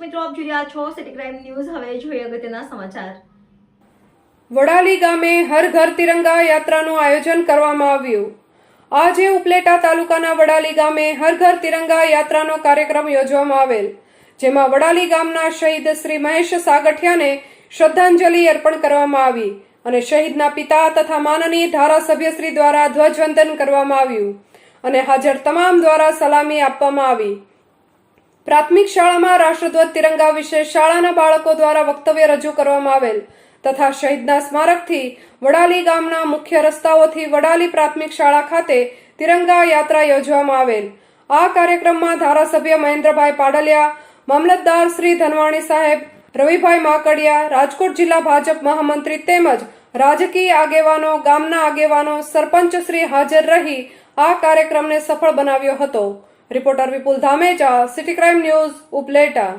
મિત્રો, આપ જોઈ રહ્યા છો સિટી ક્રાઇમ ન્યૂઝ હવે જોઈએ અગત્યના સમાચાર. વડાલી ગામે હર ઘર તિરંગા યાત્રાનું આયોજન કરવામાં આવ્યું. આજે ઉપલેટા તાલુકાના વડાલી ગામે હર ઘર તિરંગા યાત્રાનો કાર્યક્રમ યોજવામાં આવેલ, જેમાં વડાલી ગામના શહીદ શ્રી મહેશ સાગઠિયાને શ્રદ્ધાંજલિ અર્પણ કરવામાં આવી અને શહીદના પિતા તથા માનનીય ધારાસભ્યશ્રી દ્વારા ધ્વજવંદન કરવામાં આવ્યું અને હાજર તમામ દ્વારા સલામી આપવામાં આવી. પ્રાથમિક શાળામાં રાષ્ટ્રધ્વજ તિરંગા વિશે શાળાના બાળકો દ્વારા વક્તવ્ય રજૂ કરવામાં આવેલ તથા શહીદના સ્મારકથી વડાલી ગામના મુખ્ય રસ્તાઓથી વડાલી પ્રાથમિક શાળા ખાતે તિરંગા યાત્રા યોજવામાં આવેલ. આ કાર્યક્રમમાં ધારાસભ્ય મહેન્દ્રભાઈ પાડલિયા, મામલતદાર શ્રી ધનવાણી સાહેબ, રવિભાઈ માકડિયા, રાજકોટ જિલ્લા ભાજપ મહામંત્રી તેમજ રાજકીય આગેવાનો, ગામના આગેવાનો, સરપંચ શ્રી હાજર રહી આ કાર્યક્રમને સફળ બનાવ્યો હતો. Reporter Vipul Dhamecha city crime news Upleta.